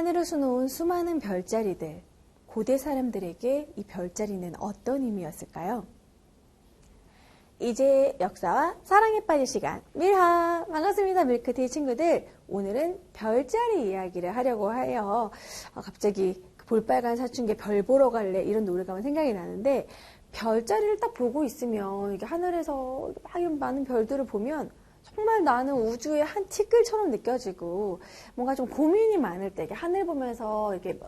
하늘을 수놓은 수많은 별자리들, 고대 사람들에게 이 별자리는 어떤 의미였을까요? 이제 역사와 사랑에 빠질 시간. 밀하 반갑습니다 밀크티 친구들. 오늘은 별자리 이야기를 하려고 해요. 아, 갑자기 볼빨간 사춘기 별 보러 갈래? 이런 노래가 생각이 나는데 별자리를 딱 보고 있으면 이게 하늘에서 막 많은 별들을 보면 정말 나는 우주의 한 티끌처럼 느껴지고 뭔가 좀 고민이 많을 때 하늘 보면서 이렇게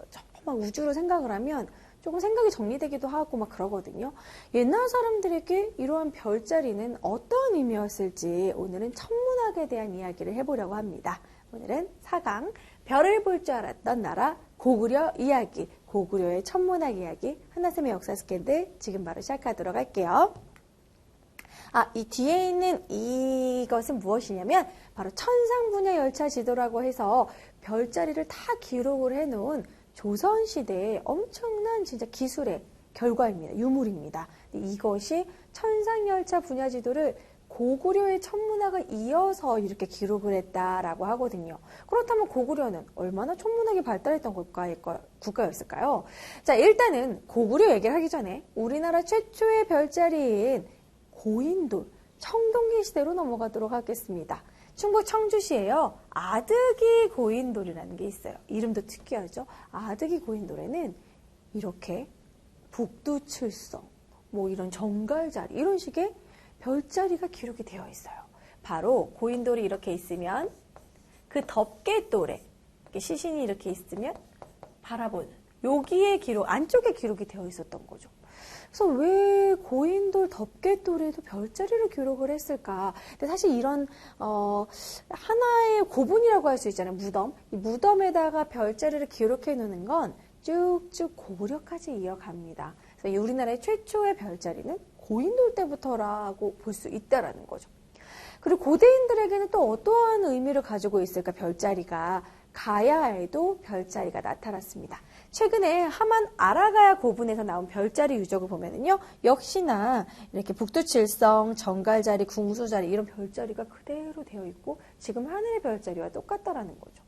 막 우주를 생각을 하면 조금 생각이 정리되기도 하고 막 그러거든요. 옛날 사람들에게 이러한 별자리는 어떤 의미였을지 오늘은 천문학에 대한 이야기를 해보려고 합니다. 오늘은 4강 별을 볼 줄 알았던 나라 고구려 이야기 고구려의 천문학 이야기 하나쌤의 역사 스캔들 지금 바로 시작하도록 할게요. 아, 이 뒤에 있는 이것은 무엇이냐면 바로 천상 분야 열차 지도라고 해서 별자리를 다 기록을 해 놓은 조선 시대의 엄청난 진짜 기술의 결과입니다. 유물입니다. 이것이 천상 열차 분야 지도를 고구려의 천문학을 이어서 이렇게 기록을 했다라고 하거든요. 그렇다면 고구려는 얼마나 천문학이 발달했던 국가였을까요? 자, 일단은 고구려 얘기를 하기 전에 우리나라 최초의 별자리인 고인돌, 청동기 시대로 넘어가도록 하겠습니다. 충북 청주시에요. 아득이 고인돌이라는 게 있어요. 이름도 특이하죠. 아득이 고인돌에는 이렇게 북두칠성, 뭐 이런 정갈자리 이런 식의 별자리가 기록이 되어 있어요. 바로 고인돌이 이렇게 있으면 그 덮개돌에 시신이 이렇게 있으면 바라보는 여기에 기록 안쪽에 기록이 되어 있었던 거죠. 그래서 왜 고인돌 덮개돌에도 별자리를 기록을 했을까? 근데 사실 이런 어, 하나의 고분이라고 할 수 있잖아요. 무덤. 이 무덤에다가 별자리를 기록해 놓는 건 쭉쭉 고구려까지 이어갑니다. 그래서 우리나라의 최초의 별자리는 고인돌 때부터라고 볼 수 있다라는 거죠. 그리고 고대인들에게는 또 어떠한 의미를 가지고 있을까 별자리가 가야에도 별자리가 나타났습니다. 최근에 하만 아라가야 고분에서 나온 별자리 유적을 보면은요, 역시나 이렇게 북두칠성, 정갈자리, 궁수자리 이런 별자리가 그대로 되어 있고 지금 하늘의 별자리와 똑같다라는 거죠.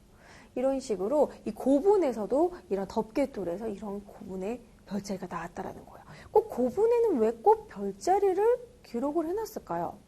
이런 식으로 이 고분에서도 이런 덮개돌에서 이런 고분의 별자리가 나왔다라는 거예요. 꼭 고분에는 왜 꼭 별자리를 기록을 해놨을까요?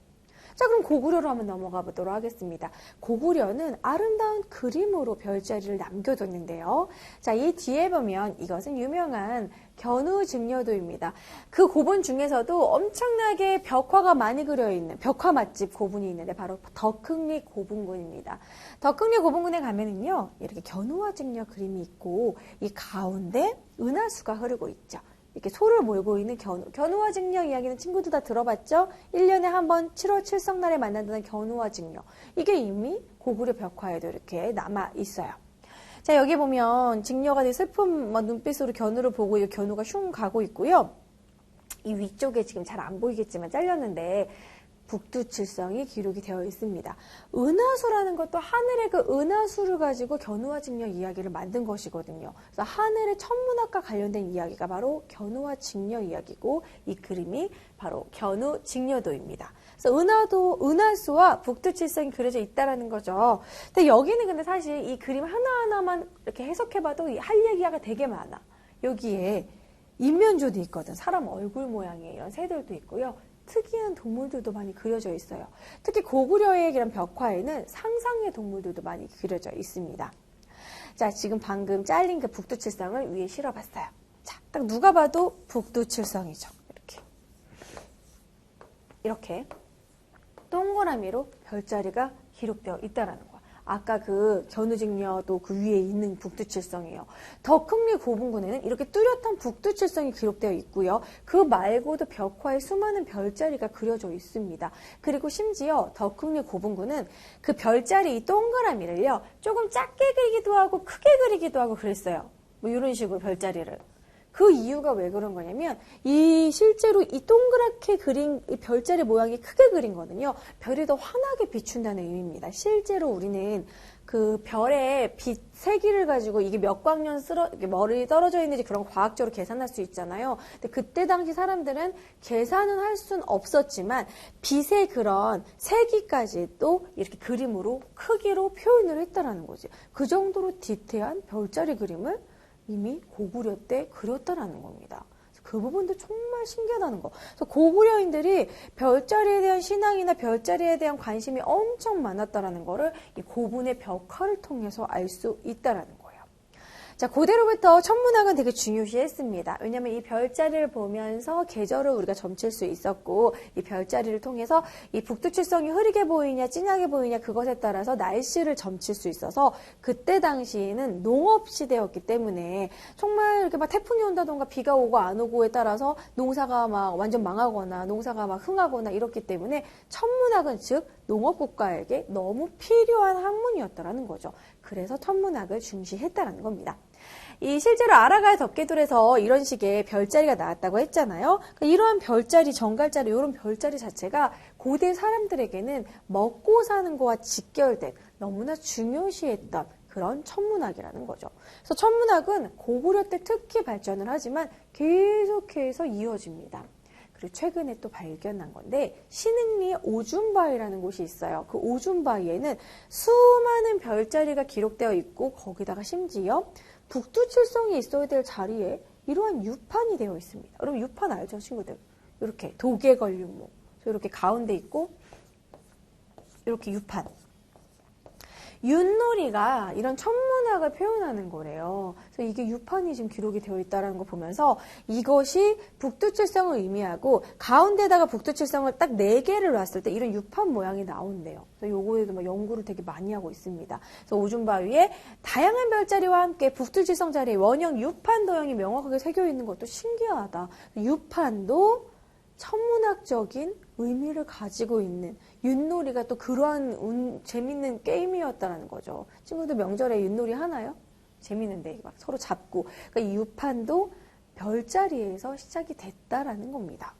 자, 그럼 고구려로 한번 넘어가 보도록 하겠습니다. 고구려는 아름다운 그림으로 별자리를 남겨뒀는데요. 자, 이 뒤에 보면 이것은 유명한 견우증려도입니다. 그 고분 중에서도 엄청나게 벽화가 많이 그려 있는 벽화 맛집 고분이 있는데 바로 덕흥리 고분군입니다. 덕흥리 고분군에 가면은요 이렇게 견우와 증려 그림이 있고 이 가운데 은하수가 흐르고 있죠. 이렇게 소를 몰고 있는 견우. 견우와 직녀 이야기는 친구들 다 들어봤죠? 1년에 한 번 7월 칠성날에 만난다는 견우와 직녀. 이게 이미 고구려 벽화에도 이렇게 남아 있어요. 자, 여기 보면 직녀가 되게 슬픈 뭐 눈빛으로 견우를 보고 이 견우가 슝 가고 있고요. 이 위쪽에 지금 잘 안 보이겠지만 잘렸는데 북두칠성이 기록이 되어 있습니다. 은하수라는 것도 하늘의 그 은하수를 가지고 견우와 직녀 이야기를 만든 것이거든요. 그래서 하늘의 천문학과 관련된 이야기가 바로 견우와 직녀 이야기고 이 그림이 바로 견우 직녀도입니다. 그래서 은하도 은하수와 북두칠성이 그려져 있다라는 거죠. 근데 여기는 근데 사실 이 그림 하나하나만 이렇게 해석해봐도 할 얘기가 되게 많아. 여기에 인면조도 있거든. 사람 얼굴 모양의 이런 새들도 있고요. 특이한 동물들도 많이 그려져 있어요. 특히 고구려의 이런 벽화에는 상상의 동물들도 많이 그려져 있습니다. 자, 지금 방금 잘린 그 북두칠성을 위에 실어봤어요. 자, 딱 누가 봐도 북두칠성이죠. 이렇게. 이렇게 동그라미로 별자리가 기록되어 있다라는 거예요. 아까 그 견우직녀도 그 위에 있는 북두칠성이에요. 덕흥리 고분군에는 이렇게 뚜렷한 북두칠성이 기록되어 있고요. 그 말고도 벽화에 수많은 별자리가 그려져 있습니다. 그리고 심지어 덕흥리 고분군은 그 별자리 이 동그라미를요. 조금 작게 그리기도 하고 크게 그리기도 하고 그랬어요. 뭐 이런 식으로 별자리를. 그 이유가 왜 그런 거냐면 이 실제로 이 동그랗게 그린 이 별자리 모양이 크게 그린 거는요. 별이 더 환하게 비춘다는 의미입니다. 실제로 우리는 그그 별의 빛 세기를 가지고 이게 몇 광년 쓰러 멀리 떨어져 있는지 그런 거 과학적으로 계산할 수 있잖아요. 근데 그때 당시 사람들은 계산은 할 수는 없었지만 빛의 그런 세기까지도 이렇게 그림으로 크기로 표현을 했다라는 거지. 그 정도로 디테일한 별자리 그림을 이미 고구려 때 그렸다라는 겁니다. 그 부분도 정말 신기하다는 거. 그래서 고구려인들이 별자리에 대한 신앙이나 별자리에 대한 관심이 엄청 많았다라는 거를 이 고분의 벽화를 통해서 알 수 있다라는. 자, 고대로부터 천문학은 되게 중요시했습니다. 왜냐하면 이 별자리를 보면서 계절을 우리가 점칠 수 있었고 이 별자리를 통해서 이 북두칠성이 흐리게 보이냐 진하게 보이냐 그것에 따라서 날씨를 점칠 수 있어서 그때 당시에는 농업 시대였기 때문에 정말 이렇게 막 태풍이 온다던가 비가 오고 안 오고에 따라서 농사가 막 완전 망하거나 농사가 막 흥하거나 이렇기 때문에 천문학은 즉 농업 국가에게 너무 필요한 학문이었다라는 거죠. 그래서 천문학을 중시했다라는 겁니다. 이 실제로 아라가의 덮개돌에서 이런 식의 별자리가 나왔다고 했잖아요. 그러니까 이러한 별자리, 정갈자리, 이런 별자리 자체가 고대 사람들에게는 먹고 사는 거와 직결된 너무나 중요시했던 그런 천문학이라는 거죠. 그래서 천문학은 고구려 때 특히 발전을 하지만 계속해서 이어집니다. 그리고 최근에 또 발견한 건데 신흥리에 오줌바위라는 곳이 있어요. 그 오줌바위에는 수많은 별자리가 기록되어 있고 거기다가 심지어 북두칠성이 있어야 될 자리에 이러한 유판이 되어 있습니다. 여러분 유판 알죠, 친구들? 이렇게 걸린 뭐 이렇게 가운데 있고 이렇게 유판. 윷놀이가 이런 천문학을 표현하는 거래요. 그래서 이게 유판이 지금 기록이 되어 있다는 거 보면서 이것이 북두칠성을 의미하고 가운데다가 북두칠성을 딱 네 개를 놨을 때 이런 유판 모양이 나온대요. 그래서 요거에도 뭐 연구를 되게 많이 하고 있습니다. 그래서 오줌바위에 다양한 별자리와 함께 북두칠성 자리에 원형 유판 도형이 명확하게 새겨 있는 것도 신기하다. 유판도 천문학적인 의미를 가지고 있는 윷놀이가 또 그러한 운, 재밌는 게임이었다라는 거죠. 친구들 명절에 윷놀이 하나요? 재밌는데 막 서로 잡고 그러니까 이 유판도 별자리에서 시작이 됐다라는 겁니다.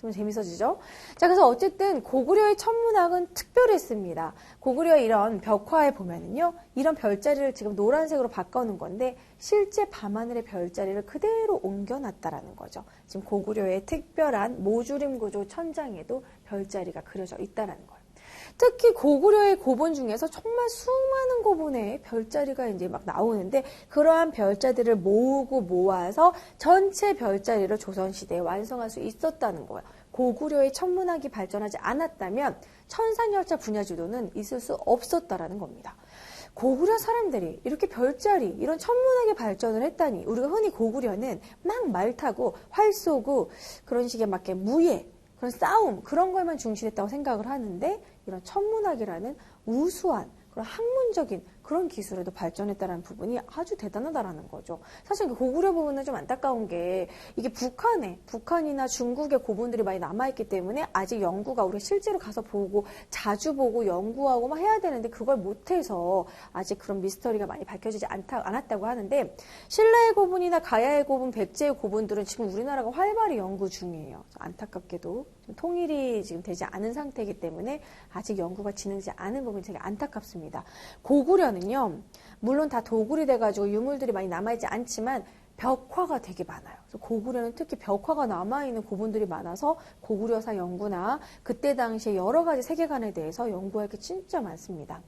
좀 재밌어지죠? 자, 그래서 어쨌든 고구려의 천문학은 특별했습니다. 고구려의 이런 벽화에 보면은요, 이런 별자리를 지금 노란색으로 바꿔놓은 건데, 실제 밤하늘의 별자리를 그대로 옮겨놨다라는 거죠. 지금 고구려의 특별한 모주림 구조 천장에도 별자리가 그려져 있다라는 거예요. 특히 고구려의 고본 중에서 정말 수많은 고본의 별자리가 이제 막 나오는데 그러한 별자리를 모으고 모아서 전체 별자리를 조선시대에 완성할 수 있었다는 거예요. 고구려의 천문학이 발전하지 않았다면 천산열차 분야 지도는 있을 수 없었다라는 겁니다. 고구려 사람들이 이렇게 별자리 이런 천문학의 발전을 했다니 우리가 흔히 고구려는 막 말 타고 활 쏘고 그런 식의 막 무예 그런 싸움 그런 것만 중시했다고 생각을 하는데 이런 천문학이라는 우수한 그런 학문적인 그런 기술에도 발전했다는 부분이 아주 대단하다라는 거죠. 사실 그 고구려 부분은 좀 안타까운 게 이게 북한에 북한이나 중국의 고분들이 많이 남아있기 때문에 아직 연구가 우리 실제로 가서 보고 자주 보고 연구하고 막 해야 되는데 그걸 못해서 아직 그런 미스터리가 많이 밝혀지지 않다, 않았다고 하는데 신라의 고분이나 가야의 고분, 백제의 고분들은 지금 우리나라가 활발히 연구 중이에요. 안타깝게도 통일이 지금 되지 않은 상태이기 때문에 아직 연구가 진행되지 않은 부분이 되게 안타깝습니다. 고구려는요, 물론 다 도굴이 돼가지고 유물들이 많이 남아있지 않지만 벽화가 되게 많아요. 그래서 고구려는 특히 벽화가 남아있는 고분들이 많아서 고구려사 연구나 그때 당시에 여러 가지 세계관에 대해서 연구할 게 진짜 많습니다.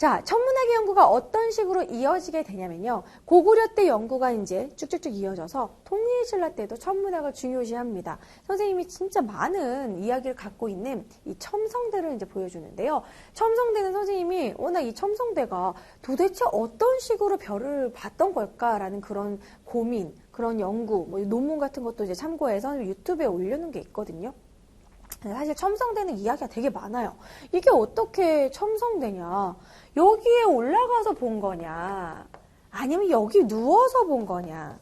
자, 천문학의 연구가 어떤 식으로 이어지게 되냐면요. 고구려 때 연구가 이제 쭉쭉쭉 이어져서 통일신라 때도 천문학을 중요시합니다. 선생님이 진짜 많은 이야기를 갖고 있는 이 첨성대를 이제 보여주는데요. 첨성대는 선생님이 워낙 이 첨성대가 도대체 어떤 식으로 별을 봤던 걸까라는 그런 고민, 그런 연구, 뭐 논문 같은 것도 이제 참고해서 유튜브에 올려놓은 게 있거든요. 사실 첨성대는 이야기가 되게 많아요. 이게 어떻게 첨성대냐? 여기에 올라가서 본 거냐? 아니면 여기 누워서 본 거냐?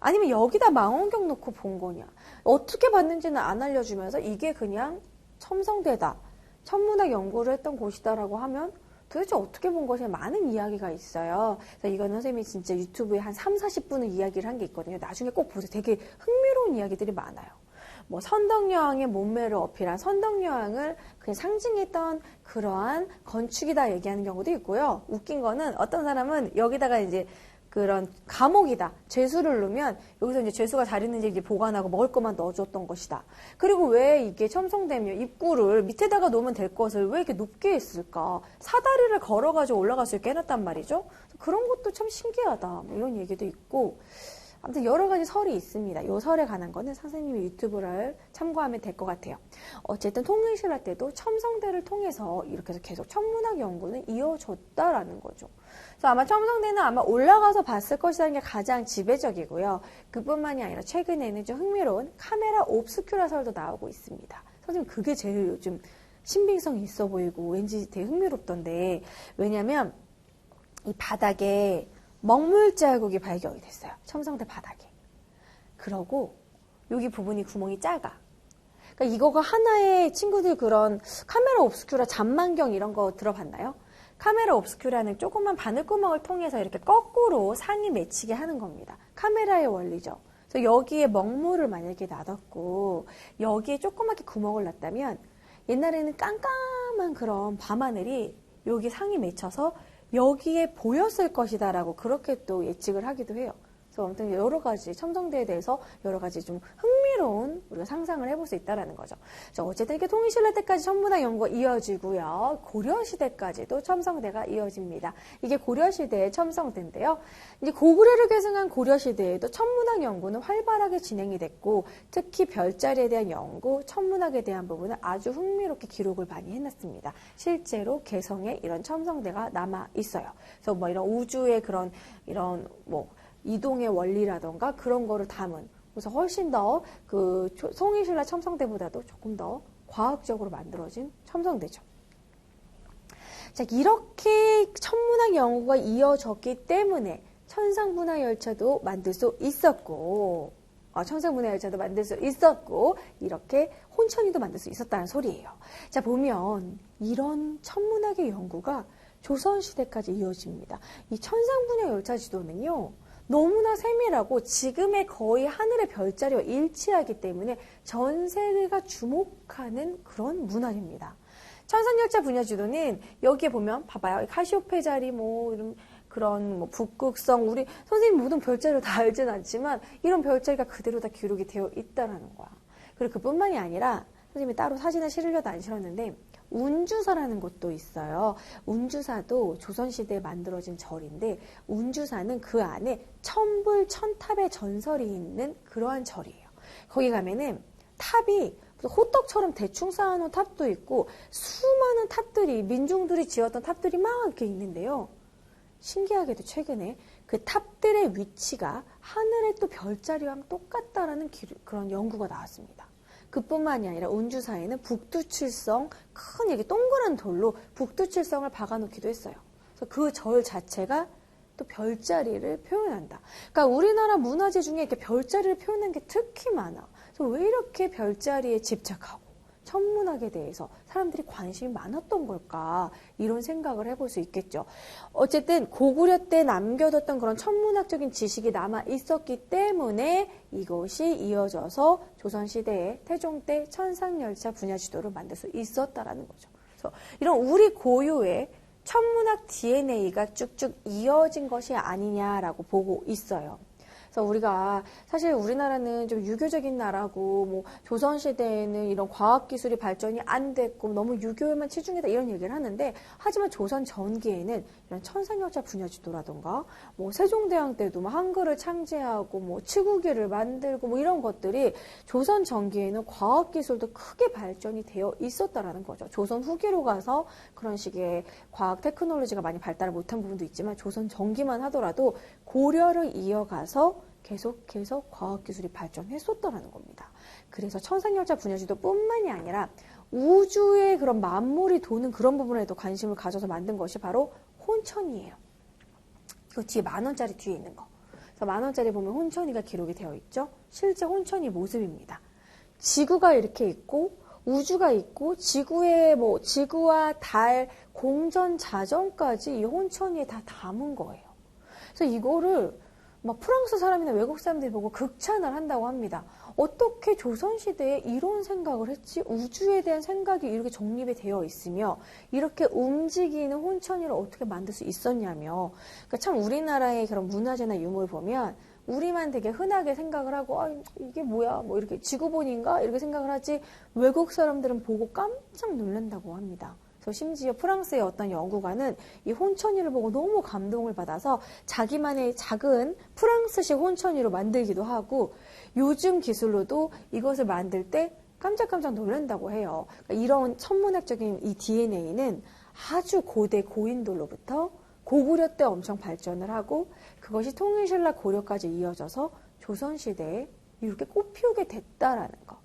아니면 여기다 망원경 놓고 본 거냐? 어떻게 봤는지는 안 알려주면서 이게 그냥 첨성대다. 천문학 연구를 했던 곳이다라고 하면 도대체 어떻게 본 것에 많은 이야기가 있어요. 그래서 이거는 선생님이 진짜 유튜브에 한 3, 40분을 이야기를 한 게 있거든요. 나중에 꼭 보세요. 되게 흥미로운 이야기들이 많아요. 뭐 선덕여왕의 몸매를 어필한 선덕여왕을 그냥 상징했던 그러한 건축이다 얘기하는 경우도 있고요. 웃긴 거는 어떤 사람은 여기다가 이제 그런 감옥이다. 죄수를 넣으면 여기서 이제 죄수가 잘 있는지 이제 보관하고 먹을 것만 넣어줬던 것이다. 그리고 왜 이게 첨성되면 입구를 밑에다가 놓으면 될 것을 왜 이렇게 높게 했을까? 사다리를 걸어가지고 올라갈 수 있게 해놨단 말이죠. 그런 것도 참 신기하다. 뭐 이런 얘기도 있고. 아무튼 여러 가지 설이 있습니다. 이 설에 관한 거는 선생님의 유튜브를 참고하면 될 것 같아요. 어쨌든 통일실 할 때도 첨성대를 통해서 이렇게 해서 계속 천문학 연구는 이어졌다라는 거죠. 그래서 아마 첨성대는 아마 올라가서 봤을 것이라는 게 가장 지배적이고요. 그뿐만이 아니라 최근에는 좀 흥미로운 카메라 옵스큐라 설도 나오고 있습니다. 선생님 그게 제일 요즘 신빙성이 있어 보이고 왠지 되게 흥미롭던데 왜냐면 이 바닥에 먹물 자국이 발견이 됐어요. 첨성대 바닥에. 그러고 여기 부분이 구멍이 작아. 그러니까 이거가 하나의 친구들 그런 카메라 옵스큐라 잔망경 이런 거 들어봤나요? 카메라 옵스큐라는 조그만 바늘구멍을 통해서 이렇게 거꾸로 상이 맺히게 하는 겁니다. 카메라의 원리죠. 그래서 여기에 먹물을 만약에 놔뒀고 여기에 조그맣게 구멍을 놨다면 옛날에는 깜깜한 그런 밤하늘이 여기 상이 맺혀서 여기에 보였을 것이다라고 그렇게 또 예측을 하기도 해요. 그래서 아무튼 여러 가지 첨성대에 대해서 여러 가지 좀 흥미로운 우리가 상상을 해볼 수 있다라는 거죠. 어쨌든 이렇게 통일신라 때까지 천문학 연구가 이어지고요. 고려 시대까지도 첨성대가 이어집니다. 이게 고려 시대의 첨성대인데요. 이제 고구려를 계승한 고려 시대에도 천문학 연구는 활발하게 진행이 됐고 특히 별자리에 대한 연구, 천문학에 대한 부분은 아주 흥미롭게 기록을 많이 해놨습니다. 실제로 개성에 이런 첨성대가 남아 있어요. 그래서 뭐 이런 우주의 그런 이런 뭐 이동의 원리라던가 그런 거를 담은 그래서 훨씬 더 그 송이신라 첨성대보다도 조금 더 과학적으로 만들어진 첨성대죠. 자, 이렇게 천문학 연구가 이어졌기 때문에 천상문화 열차도 만들 수 있었고, 어, 천상문화 열차도 만들 수 있었고, 이렇게 혼천이도 만들 수 있었다는 소리예요. 자, 보면 이런 천문학의 연구가 조선시대까지 이어집니다. 이 천상문화 열차 지도는요, 너무나 세밀하고 지금의 거의 하늘의 별자리와 일치하기 때문에 전 세계가 주목하는 그런 문화입니다. 천상열차 분야 지도는 여기에 보면 봐봐요. 카시오페 자리 뭐 이런 그런 뭐 북극성 우리 선생님 모든 별자리를 다 알진 않지만 이런 별자리가 그대로 다 기록이 되어 있다라는 거야. 그리고 그뿐만이 아니라 선생님이 따로 사진을 실으려도 안 실었는데 운주사라는 곳도 있어요. 운주사도 조선시대에 만들어진 절인데 운주사는 그 안에 천불 천탑의 전설이 있는 그러한 절이에요. 거기 가면은 탑이 호떡처럼 대충 쌓아놓은 탑도 있고 수많은 탑들이 민중들이 지었던 탑들이 막 이렇게 있는데요. 신기하게도 최근에 그 탑들의 위치가 하늘의 또 별자리와 똑같다라는 그런 연구가 나왔습니다. 그뿐만이 아니라 운주사에는 북두칠성 큰 이게 동그란 돌로 북두칠성을 박아놓기도 했어요. 그래서 그절 자체가 또 별자리를 표현한다. 그러니까 우리나라 문화재 중에 이렇게 별자리를 표현한 게 특히 많아. 그래서 왜 이렇게 별자리에 집착하고 천문학에 대해서 사람들이 관심이 많았던 걸까 이런 생각을 해볼 수 있겠죠. 어쨌든 고구려 때 남겨뒀던 그런 천문학적인 지식이 남아 있었기 때문에 이것이 이어져서 조선 시대에 태종 때 천상열차 분야 지도를 만들 수 있었다라는 거죠. 그래서 이런 우리 고유의 천문학 DNA가 쭉쭉 이어진 것이 아니냐라고 보고 있어요. 그래서 우리가 사실 우리나라는 좀 유교적인 나라고 뭐 조선 시대에는 이런 과학 기술이 발전이 안 됐고 너무 유교에만 치중했다 이런 얘기를 하는데 하지만 조선 전기에는 이런 천상열차 분야 지도라던가 뭐 세종대왕 때도 뭐 한글을 창제하고 뭐 치구기를 만들고 뭐 이런 것들이 조선 전기에는 과학 기술도 크게 발전이 되어 있었다라는 거죠. 조선 후기로 가서 그런 식의 과학 테크놀로지가 많이 발달을 못한 부분도 있지만 조선 전기만 하더라도 고려를 이어가서 계속해서 과학기술이 발전했었다라는 겁니다. 그래서 천상열차 분야지도 뿐만이 아니라 우주의 그런 만물이 도는 그런 부분에도 관심을 가져서 만든 것이 바로 혼천이에요. 그 뒤에 만 원짜리 뒤에 있는 거. 그래서 만 원짜리 보면 혼천이가 기록이 되어 있죠. 실제 혼천이 모습입니다. 지구가 이렇게 있고 우주가 있고 지구의 뭐 지구와 달 공전 자전까지 이 혼천이에 다 담은 거예요. 그래서 이거를 막 프랑스 사람이나 외국 사람들이 보고 극찬을 한다고 합니다. 어떻게 조선시대에 이런 생각을 했지? 우주에 대한 생각이 이렇게 정립이 되어 있으며 이렇게 움직이는 혼천이를 어떻게 만들 수 있었냐며 그러니까 참 우리나라의 그런 문화재나 유물 보면 우리만 되게 흔하게 생각을 하고 아 이게 뭐야 뭐 이렇게 지구본인가 이렇게 생각을 하지 외국 사람들은 보고 깜짝 놀란다고 합니다. 그래서 심지어 프랑스의 어떤 연구가는 이 혼천이를 보고 너무 감동을 받아서 자기만의 작은 프랑스식 혼천이로 만들기도 하고 요즘 기술로도 이것을 만들 때 깜짝깜짝 놀란다고 해요. 그러니까 이런 천문학적인 이 DNA는 아주 고대 고인돌로부터 고구려 때 엄청 발전을 하고 그것이 통일신라 고려까지 이어져서 조선시대에 이렇게 꽃피우게 됐다라는 거.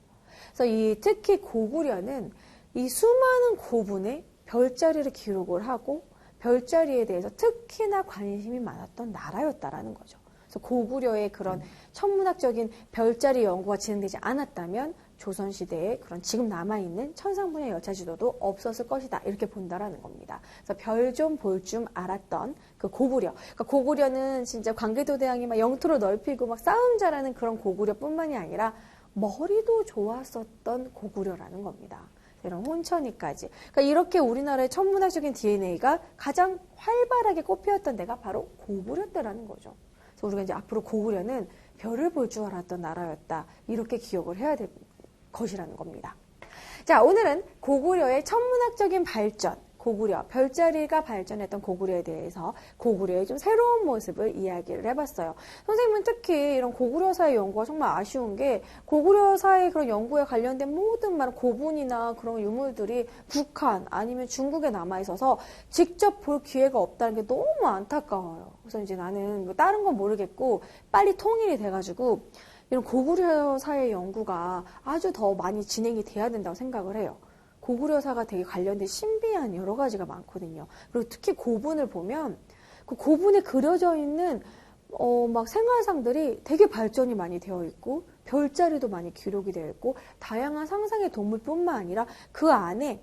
그래서 이 특히 고구려는 이 수많은 고분의 별자리를 기록을 하고 별자리에 대해서 특히나 관심이 많았던 나라였다라는 거죠. 그래서 고구려의 그런 천문학적인 별자리 연구가 진행되지 않았다면 조선시대에 그런 지금 남아있는 천상분야 열차지도도 없었을 것이다. 이렇게 본다라는 겁니다. 그래서 별 좀 볼 줄 알았던 그 고구려. 그러니까 고구려는 진짜 관계도대왕이 막 영토를 넓히고 막 싸움 잘하는 그런 고구려 뿐만이 아니라 머리도 좋았었던 고구려라는 겁니다. 이런 혼천이까지. 그러니까 이렇게 우리나라의 천문학적인 DNA가 가장 활발하게 꽃피었던 데가 바로 고구려 때라는 거죠. 그래서 우리가 이제 앞으로 고구려는 별을 볼 줄 알았던 나라였다. 이렇게 기억을 해야 될 것이라는 겁니다. 자, 오늘은 고구려의 천문학적인 발전, 고구려, 별자리가 발전했던 고구려에 대해서 고구려의 좀 새로운 모습을 이야기를 해봤어요. 선생님은 특히 이런 고구려사의 연구가 정말 아쉬운 게 고구려사의 그런 연구에 관련된 모든 말 고분이나 그런 유물들이 북한 아니면 중국에 남아있어서 직접 볼 기회가 없다는 게 너무 안타까워요. 그래서 이제 나는 뭐 다른 건 모르겠고 빨리 통일이 돼가지고 이런 고구려사의 연구가 아주 더 많이 진행이 돼야 된다고 생각을 해요. 고구려사가 되게 관련된 신비한 여러 가지가 많거든요. 그리고 특히 고분을 보면 그 고분에 그려져 있는 어, 막 생활상들이 되게 발전이 많이 되어 있고 별자리도 많이 기록이 되어 있고 다양한 상상의 동물뿐만 아니라 그 안에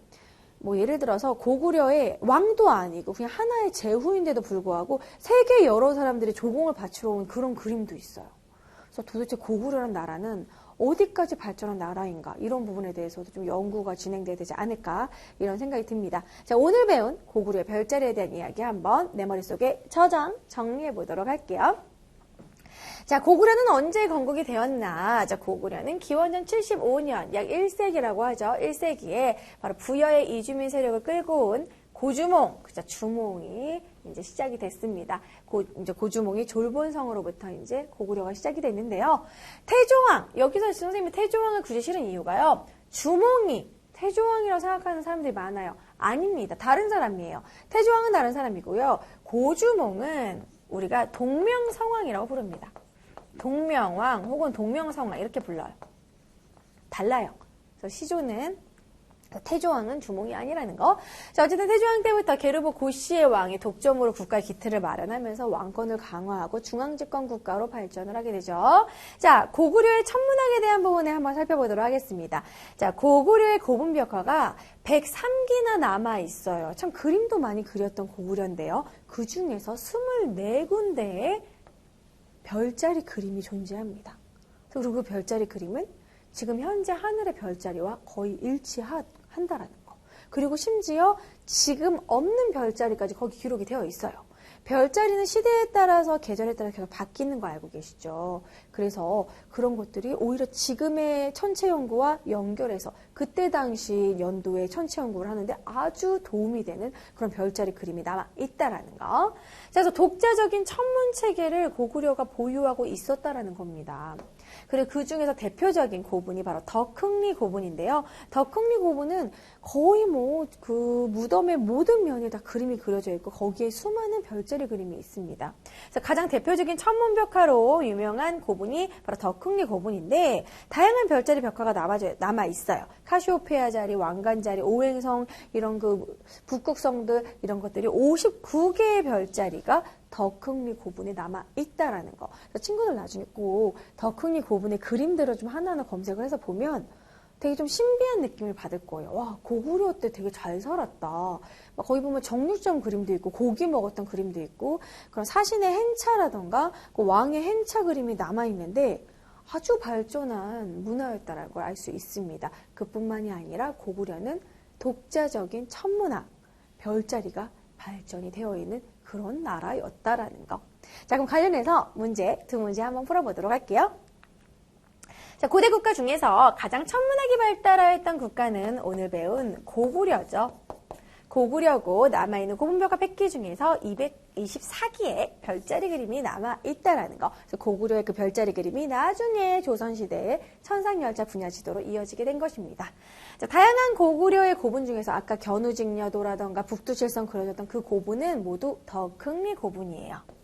뭐 예를 들어서 고구려의 왕도 아니고 그냥 하나의 제후인데도 불구하고 세계 여러 사람들이 조공을 바치러 온 그런 그림도 있어요. 그래서 도대체 고구려라는 나라는 어디까지 발전한 나라인가 이런 부분에 대해서도 좀 연구가 진행돼야 되지 않을까 이런 생각이 듭니다. 자 오늘 배운 고구려의 별자리에 대한 이야기 한번 내 머릿속에 저장 정리해 보도록 할게요. 자, 고구려는 언제 건국이 되었나? 자, 고구려는 기원전 75년, 약 1세기라고 하죠. 1세기에 바로 부여의 이주민 세력을 끌고 온 고주몽, 그죠? 주몽이 이제 시작이 됐습니다. 고, 이제 고주몽이 졸본성으로부터 이제 고구려가 시작이 됐는데요. 태조왕, 여기서 선생님이 태조왕을 굳이 실은 이유가요. 주몽이 태조왕이라고 생각하는 사람들이 많아요. 아닙니다. 다른 사람이에요. 태조왕은 다른 사람이고요. 고주몽은 우리가 동명성왕이라고 부릅니다. 동명왕 혹은 동명성왕 이렇게 불러요. 달라요. 그래서 시조는 태조왕은 주몽이 아니라는 거. 자, 어쨌든 태조왕 때부터 게르보 고씨의 왕이 독점으로 국가의 기틀을 마련하면서 왕권을 강화하고 중앙집권 국가로 발전을 하게 되죠. 자, 고구려의 천문학에 대한 부분을 한번 살펴보도록 하겠습니다. 자, 고구려의 고분벽화가 103기나 남아 있어요. 참 그림도 많이 그렸던 고구려인데요. 그 중에서 24군데의 별자리 그림이 존재합니다. 그리고 그 별자리 그림은 지금 현재 하늘의 별자리와 거의 일치하, 한다라는 거. 그리고 심지어 지금 없는 별자리까지 거기 기록이 되어 있어요. 별자리는 시대에 따라서 계절에 따라 계속 바뀌는 거 알고 계시죠? 그래서 그런 것들이 오히려 지금의 천체 연구와 연결해서 그때 당시 연도의 천체 연구를 하는데 아주 도움이 되는 그런 별자리 그림이 남아 있다라는 거. 그래서 독자적인 천문 체계를 고구려가 보유하고 있었다라는 겁니다. 그리고 그 중에서 대표적인 고분이 바로 덕흥리 고분인데요. 덕흥리 고분은 거의 뭐 그 무덤의 모든 면에 다 그림이 그려져 있고 거기에 수많은 별자리 그림이 있습니다. 그래서 가장 대표적인 천문벽화로 유명한 고분이 바로 덕흥리 고분인데 다양한 별자리 벽화가 남아 있어요. 카시오페아 자리, 왕관 자리, 오행성 이런 그 북극성들 이런 것들이 59개의 별자리가 덕흥리 고분에 남아 있다라는 거. 친구들 나중에 꼭 덕흥리 고분의 그림들을 좀 하나하나 검색을 해서 보면 되게 좀 신비한 느낌을 받을 거예요. 와, 고구려 때 되게 잘 살았다. 거기 보면 정육점 그림도 있고, 고기 먹었던 그림도 있고, 그런 사신의 행차라던가, 그 왕의 행차 그림이 남아있는데, 아주 발전한 문화였다는 걸 알 수 있습니다. 그뿐만이 아니라 고구려는 독자적인 천문학, 별자리가 발전이 되어 있는 그런 나라였다라는 거. 자, 그럼 관련해서 문제 두 문제 한번 풀어보도록 할게요. 자, 고대 국가 중에서 가장 천문학이 발달하였던 국가는 오늘 배운 고구려죠. 고구려고 남아있는 고분별과 100개 중에서 224개의 별자리 그림이 남아있다라는 거. 그래서 고구려의 그 별자리 그림이 나중에 조선시대의 천상열차 분야 지도로 이어지게 된 것입니다. 자, 다양한 고구려의 고분 중에서 아까 견우직녀도라던가 북두칠성 그려졌던 그 고분은 모두 덕흥리 고분이에요.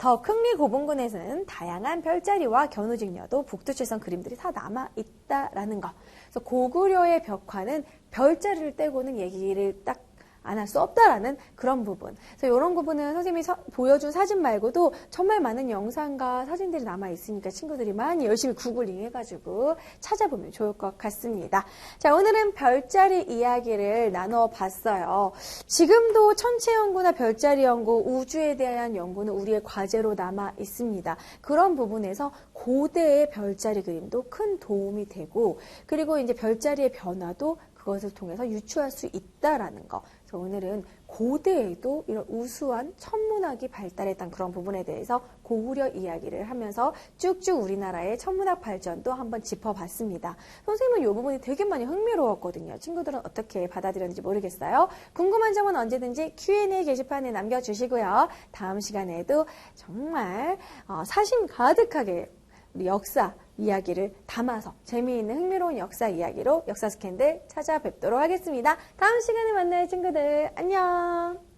더 큰리 고분군에서는 다양한 별자리와 견우직녀도 북두칠성 그림들이 다 남아 있다라는 거. 그래서 고구려의 벽화는 별자리를 떼고는 얘기를 딱 안 할 수 없다라는 그런 부분. 그래서 이런 부분은 선생님이 서- 보여준 사진 말고도 정말 많은 영상과 사진들이 남아 있으니까 친구들이 많이 열심히 구글링 해가지고 찾아보면 좋을 것 같습니다. 자, 오늘은 별자리 이야기를 나눠 봤어요. 지금도 천체 연구나 별자리 연구, 우주에 대한 연구는 우리의 과제로 남아 있습니다. 그런 부분에서 고대의 별자리 그림도 큰 도움이 되고, 그리고 이제 별자리의 변화도 그것을 통해서 유추할 수 있다라는 거. 그래서 오늘은 고대에도 이런 우수한 천문학이 발달했던 그런 부분에 대해서 고구려 이야기를 하면서 쭉쭉 우리나라의 천문학 발전도 한번 짚어봤습니다. 선생님은 이 부분이 되게 많이 흥미로웠거든요. 친구들은 어떻게 받아들였는지 모르겠어요. 궁금한 점은 언제든지 Q&A 게시판에 남겨주시고요. 다음 시간에도 정말 어, 사심 가득하게 우리 역사 이야기를 담아서 재미있는 흥미로운 역사 이야기로 역사 스캔들 찾아뵙도록 하겠습니다. 다음 시간에 만나요 친구들. 안녕.